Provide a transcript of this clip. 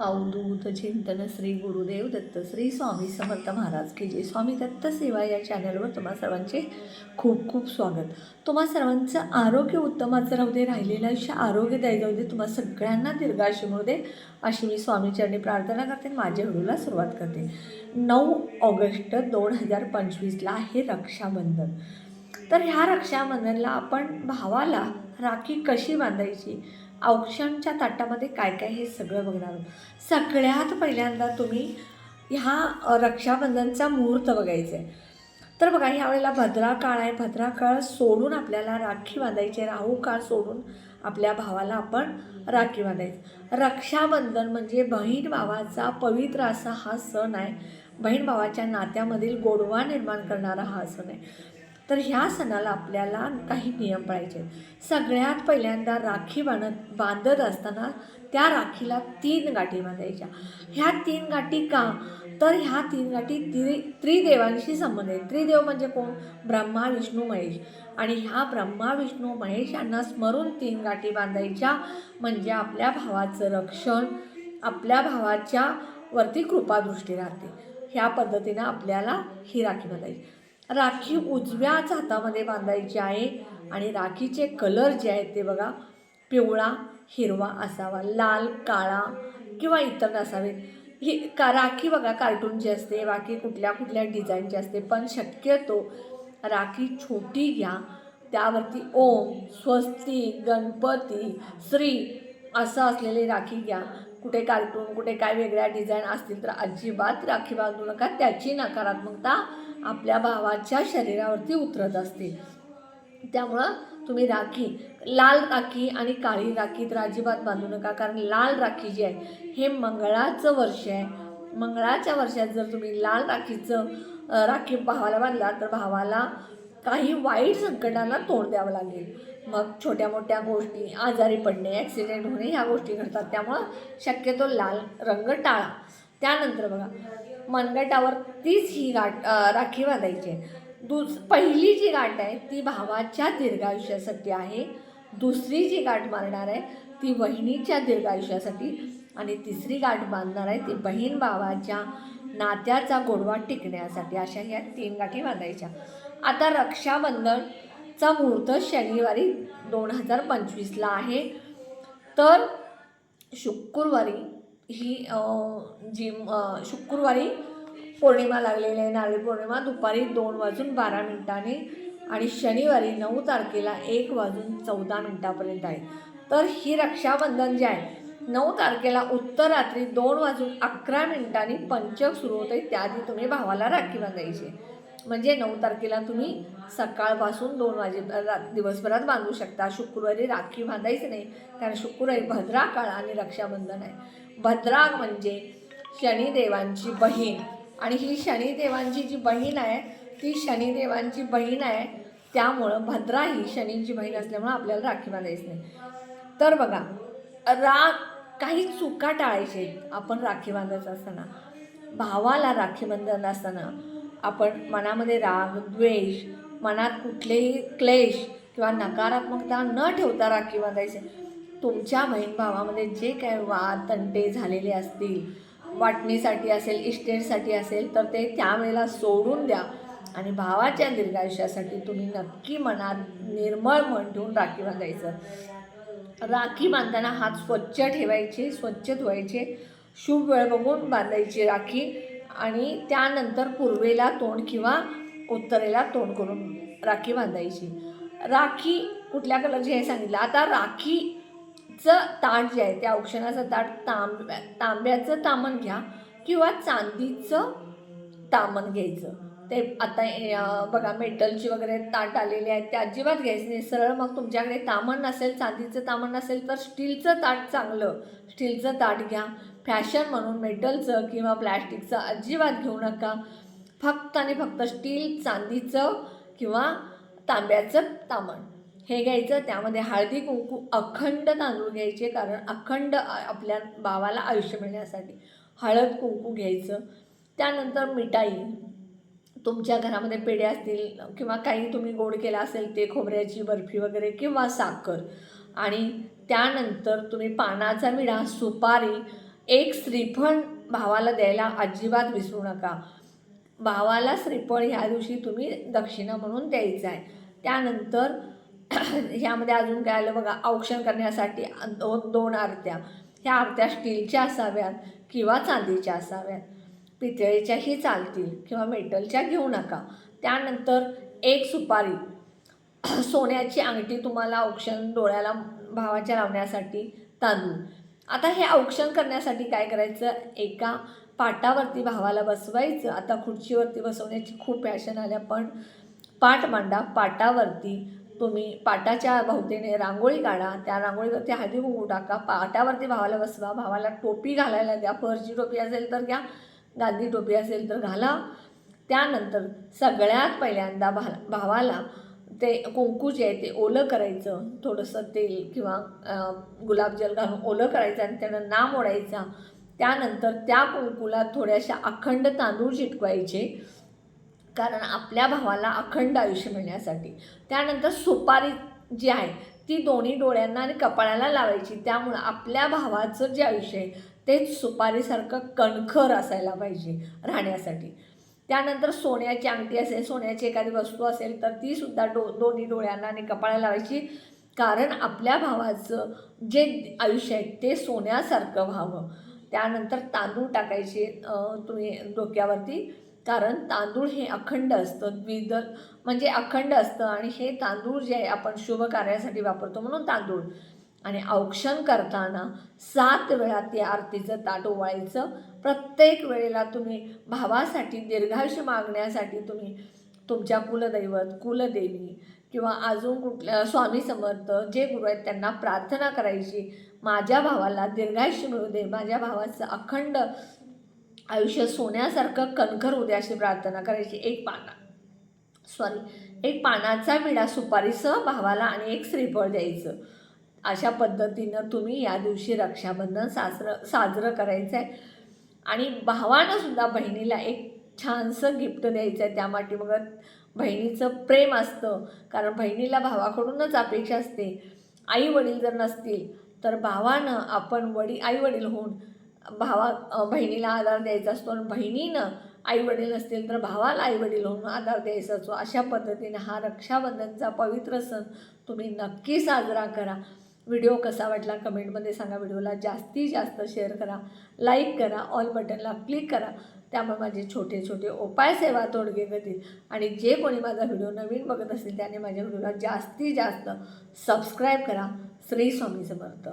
अवधूत चिंतन श्री गुरुदेव दत्त श्री स्वामी समर्थ महाराज की जे स्वामी दत्त सेवा या चॅनलवर तुम्हा सर्वांचे खूप खूप स्वागत. तुम्हा सर्वांचं आरोग्य उत्तमाचं राहू दे राहिलेलं आयुष्य आरोग्यदायी जाऊ दे तुम्हा सगळ्यांना दीर्घाशी मिळू दे अशी मी स्वामीचरणी प्रार्थना करते आणि माझ्या व्हिडिओला सुरुवात करते. नऊ ऑगस्ट दोन हजार पंचवीसला आहे रक्षाबंधन. तर ह्या रक्षाबंधनला आपण भावाला राखी कशी बांधायची? औक्षणच्या ताटामध्ये काय काय हे सगळं बघणार आहोत. सगळ्यात पहिल्यांदा तुम्ही ह्या रक्षाबंधनचा मुहूर्त बघायचा आहे. तर बघा ह्या वेळेला भद्रा काळ आहे. भद्रा काळ सोडून आपल्याला राखी बांधायची आहे राहू काळ सोडून आपल्या भावाला आपण राखी बांधायची. रक्षाबंधन म्हणजे बहीण भावाचा पवित्र असा हा सण आहे. बहीण भावाच्या नात्यामधील गोडवा निर्माण करणारा हा सण आहे. तर ह्या सणाला आपल्याला काही नियम पाळायचे सगळ्यात पहिल्यांदा राखी बांधत बांधत असताना त्या राखीला तीन गाठी बांधायच्या. ह्या तीन गाठी का? तर ह्या तीन गाठी त्रि त्रिदेवांशी संबंध आहे त्रिदेव म्हणजे कोण? ब्रह्मा विष्णू महेश. आणि ह्या ब्रह्मा विष्णू महेश यांना स्मरून तीन गाठी बांधायच्या म्हणजे आपल्या भावाचं रक्षण आपल्या भावाच्या वरती कृपादृष्टी राहते. ह्या पद्धतीनं आपल्याला ही राखी बांधायची. राखी उजव्याच हातामध्ये बांधायची आहे आणि राखीचे कलर जे आहेत ते बघा पिवळा हिरवा असावा लाल काळा किंवा इतर नसावेत. ही का राखी बघा कार्टूनची असते बाकी कुठल्या कुठल्या डिझाईनची असते पण शक्यतो राखी छोटी घ्या. त्यावरती ओम स्वस्ती गणपती श्री असं असलेली राखी घ्या. कुठे कार्टून कुठे काय वेगळ्या डिझाईन असतील तर अजिबात राखी बांधू नका. त्याची नकारात्मकता आपल्या भावाच्या शरीरावरती उतरत असते. त्यामुळं तुम्ही राखी लाल राखी आणि काळी राखी तर अजिबात बांधू नका कारण लाल राखी जी आहे हे मंगळाचं वर्ष आहे. मंगळाच्या वर्षात जर तुम्ही लाल राखीचं राखी भावाला बांधला तर भावाला काही वाईट संकटांना तोंड द्यावं लागेल. मग छोट्या मोठ्या गोष्टी आजारी पडणे ॲक्सिडेंट होणे ह्या गोष्टी घडतात. त्यामुळं शक्यतो लाल रंग टाळा. त्यानंतर बघा मनगटावर तीच ही गाठ राखी बांधायची आहे. दुस पहिली जी गाठ आहे ती भावाच्या दीर्घायुष्यासाठी आहे. दुसरी जी गाठ मारणार आहे ती बहिणीच्या दीर्घायुष्यासाठी. आणि तिसरी गाठ बांधणार आहे ती बहीण भावाच्या नात्याचा गोडवा टिकण्यासाठी. अशा ह्या तीन गाठी बांधायच्या. आता रक्षाबंधनचा मुहूर्त शनिवारी दोन हजार पंचवीसला आहे. तर शुक्रवारी ही जी शुक्रवारी पौर्णिमा लागलेली आहे नारळी पौर्णिमा दुपारी दोन वाजून बारा मिनिटांनी आणि शनिवारी नऊ तारखेला एक वाजून चौदा मिनिटापर्यंत आहे तर ही रक्षाबंधन जे आहे नऊ तारखेला उत्तर रात्री दोन वाजून अकरा मिनिटांनी पंचक सुरू होते त्याआधी तुम्ही भावाला राखी बांधायची आहे. म्हणजे नऊ तारखेला तुम्ही सकाळपासून दोन वाजे दिवसभरात बांधू शकता. शुक्रवारी राखी बांधायची नाही कारण शुक्रवारी भद्रा काळ आणि रक्षाबंधन आहे. भद्रा म्हणजे शनिदेवांची बहीण. आणि ही शनिदेवांची जी बहीण आहे ती शनिदेवांची बहीण आहे त्यामुळं भद्रा ही शनींची बहीण असल्यामुळं आपल्याला राखी बांधायची नाही. तर बघा रा काही चुका टाळायचे आपण राखी बांधायचं असताना भावाला राखी बंधन असताना आपण मनामध्ये राग द्वेष मनात कुठलेही क्लेश किंवा नकारात्मकता न ठेवता राखी बांधायचे तुमच्या बहीण भावामध्ये जे काय वाद तंटे झालेले असतील वाटणीसाठी असेल इस्टेटसाठी असेल तर ते त्यावेळेला सोडून द्या. आणि भावाच्या दीर्घायुष्यासाठी तुम्ही नक्की मनात निर्मळ मन ठेवून राखी बांधायचं राखी बांधताना हात स्वच्छ ठेवायचे स्वच्छ धुवायचे शुभ वेळ बघून बांधायची राखी. आणि त्यानंतर पूर्वेला तोंड किंवा उत्तरेला तोंड करून राखी बांधायची. राखी कुठल्या कलरची हे सांगितलं. आता राखीचं ताट जे आहे त्या औक्षणाचं ताट तांब्या तांब्याचं तामण घ्या किंवा चांदीचं तामण घ्यायचं. ते आता बघा मेटलची वगैरे ताट आलेले आहेत ते अजिबात घ्यायचं नाही. सरळ मग तुमच्याकडे तामण नसेल चांदीचं तामण नसेल तर स्टीलचं ताट चांगलं. स्टीलचं ताट घ्या. फॅशन म्हणून मेटलचं किंवा प्लॅस्टिकचं अजिबात घेऊ नका. फक्त आणि फक्त स्टील चांदीचं किंवा तांब्याचं तामण. हे घ्यायचं त्यामध्ये हळदी कुंकू अखंड तांदूळ घ्यायचे कारण अखंड आपल्या भावाला आयुष्य मिळण्यासाठी हळद कुंकू घ्यायचं. त्यानंतर मिठाई. तुमच्या घरामध्ये पेढे असतील किंवा काही तुम्ही गोड केला असेल ते खोबऱ्याची बर्फी वगैरे किंवा साखर. आणि त्यानंतर तुम्ही पानाचा विडा सुपारी एक श्रीफळ भावाला द्यायला अजिबात विसरू नका. भावाला श्रीफळ ह्या दिवशी तुम्ही दक्षिणा म्हणून द्यायचं आहे त्यानंतर ह्यामध्ये अजून काय आलं बघा औक्षण करण्यासाठी दोन दोन आरत्या. ह्या आरत्या स्टीलच्या असाव्यात किंवा चांदीच्या असाव्यात. पितळेच्याही चालतील किंवा मेटलच्या घेऊ नका. त्यानंतर एक सुपारी. सोन्याची अंगठी तुम्हाला औक्षण डोळ्याला भावाच्या लावण्यासाठी तांदूळ आता हे औक्षण करण्यासाठी काय करायचं? एका पाटावरती भावाला बसवायचं. आता खुर्चीवरती बसवण्याची खूप फॅशन आल्या. पण पाट मांडा पाटावरती तुम्ही पाटाच्या भोवतीने रांगोळी काढा. त्या रांगोळीवरती हळदी कुंकू टाका. पाटावरती भावाला बसवा. भावाला टोपी घालायला द्या. फरची टोपी असेल तर घ्या. गांधी टोपी असेल तर घाला. त्यानंतर सगळ्यात पहिल्यांदा भा भावाला ते कुंकू जे आहे ते ओलं करायचं थोडंसं तेल किंवा गुलाबजल घालून ओलं करायचं आणि त्यानं नाम ओढायचा. त्यानंतर त्या कुंकूला थोड्याशा अखंड तांदूळ चिटकवायचे. कारण आपल्या भावाला अखंड आयुष्य मिळण्यासाठी. त्यानंतर सुपारी जी आहे ती दोन्ही डोळ्यांना आणि कपाळाला लावायची. त्यामुळं आपल्या भावाचं जे आयुष्य आहे तेच सुपारीसारखं कणखर असायला पाहिजे राहण्यासाठी. त्यानंतर सोन्याची अंगठी असेल सोन्याची एखादी वस्तू असेल तर ती सुद्धा डो दोन्ही डोळ्यांना आणि कपाळाला लावायची. कारण आपल्या भावाचं जे आयुष्य आहे ते सोन्यासारखं व्हावं. त्यानंतर तांदूळ टाकायचे तुम्ही डोक्यावरती. कारण तांदूळ हे अखंड असतं द्विद म्हणजे अखंड असतं. आणि हे तांदूळ जे आहे आपण शुभ कार्यासाठी वापरतो म्हणून तांदूळ. आणि औक्षण करताना सात वेळा ते आरतीचं ताट ओवाळायचं. प्रत्येक वेळेला तुम्ही भावासाठी दीर्घायुष्य मागण्यासाठी तुम्ही तुमच्या कुलदैवत कुलदेवी किंवा अजून कुठल्या स्वामी समर्थ जे गुरु आहेत त्यांना प्रार्थना करायची. माझ्या भावाला दीर्घायुष्य मिळू दे. माझ्या भावाचं अखंड आयुष्य सोन्यासारखं कणखर उद्या अशी प्रार्थना करायची. एक पाना. सॉरी एक पानाचा विडा सुपारीसह भावाला आणि एक श्रीफळ द्यायचं. अशा पद्धतीनं तुम्ही या दिवशी रक्षाबंधन साजरं साजरं करायचं आहे आणि भावानं सुद्धा बहिणीला एक छानसं गिफ्ट द्यायचं आहे त्यामाटी मग बहिणीचं प्रेम असतं कारण बहिणीला भावाकडूनच अपेक्षा असते. आई वडील जर नसतील तर भावानं आपण वडील आई वडील होऊन भावा बहिणीला आधार द्यायचा असतो आणि बहिणीनं आई वडील नसतील तर भावाला आई वडील होऊन आधार द्यायचा असतो. अशा पद्धतीने हा रक्षाबंधनचा पवित्र सण तुम्ही नक्की साजरा करा. व्हिडिओ कसा वाटला कमेंटमध्ये सांगा व्हिडिओला. जास्तीत जास्त शेअर करा लाईक करा ऑल बटनला क्लिक करा. त्यामुळे माझे छोटे छोटे उपाय सेवा तोडगे करतील आणि जे कोणी माझा व्हिडिओ नवीन बघत असतील त्याने माझ्या व्हिडिओला जास्तीत जास्त सबस्क्राईब करा. श्री स्वामी समर्थ.